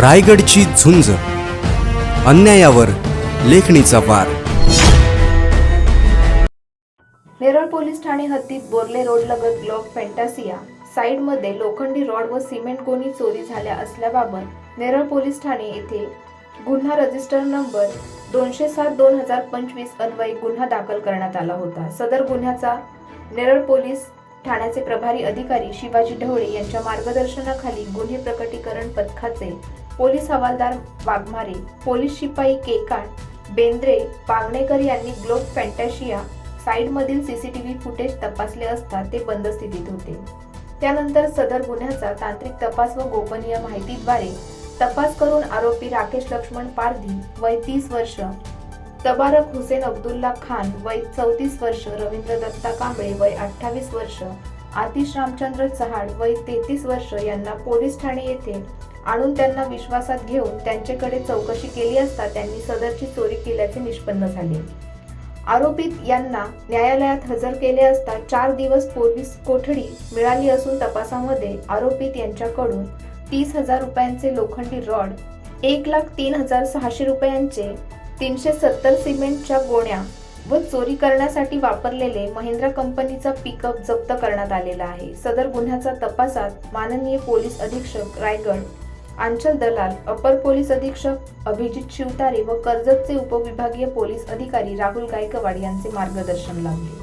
रायगडची झुंज. अन्यायावर लेखणीचा वार. नेरळ पोलीस ठाणे हद्दीत बोर्ले रोडलगत ब्लॉक फॅन्टासिया. साईडमध्ये लोखंडी रॉड व सिमेंट गोणी चोरी झाल्या असल्याबाबत नेरळ पोलीस ठाणे येथे गुन्हा रजिस्टर नंबर दोनशे सात दोन हजार पंचवीस अन्वयी गुन्हा दाखल करण्यात आला होता. सदर गुन्ह्याचा नेरळ पोलीस ठाण्याचे प्रभारी अधिकारी शिवाजी ढवळे यांच्या मार्गदर्शनाखाली गुन्हे प्रकटीकरण पथकाचे पोलीस हवालदार वाघमारे पोलीस शिपाई केकाट बेंद्रे पागणेकर यांनी ग्लोब फॅन्टाशिया साईडमधील सीसीटीव्ही फुटेज तपासले असता ते बंद स्थितीत होते. त्यानंतर सदर गुन्ह्याचा तांत्रिक तपास व गोपनीय माहितीद्वारे तपास करून आरोपी राकेश लक्ष्मण पारधी वय तीस वर्ष तबारक हुसेन अब्दुल्ला खान वय चौतीस वर्ष रवींद्र दत्ता कांबळे वय अठ्ठावीस वर्ष आतिश रामचंद्र चहाड वय तेहतीस वर्ष यांना पोलीस ठाणे येथे आणून त्यांना विश्वासात घेऊन त्यांच्याकडे चौकशी केली असता त्यांनी सदरची चोरी केल्याचे निष्पन्न झाले. आरोपित यांना न्यायालयात हजर केले असता चार दिवस पोलीस कोठडी मिळाली असून तपासामध्ये आरोपित यांच्याकडून तीस हजार रुपयांचे लोखंडी रॉड एक लाख तीन हजार सहाशे रुपयांचे तीनशे सत्तर सिमेंटच्या गोण्या व चोरी करण्यासाठी वापरलेले महिंद्रा कंपनीचा पिकअप जप्त करण्यात आलेला आहे. सदर गुन्ह्याचा तपासात माननीय पोलीस अधीक्षक रायगड आंचल दलाल अपर पोलीस अधीक्षक अभिजित शिवतारे व कर्जतचे उपविभागीय पोलीस अधिकारी राहुल गायकवाड यांचे मार्गदर्शन लाभले.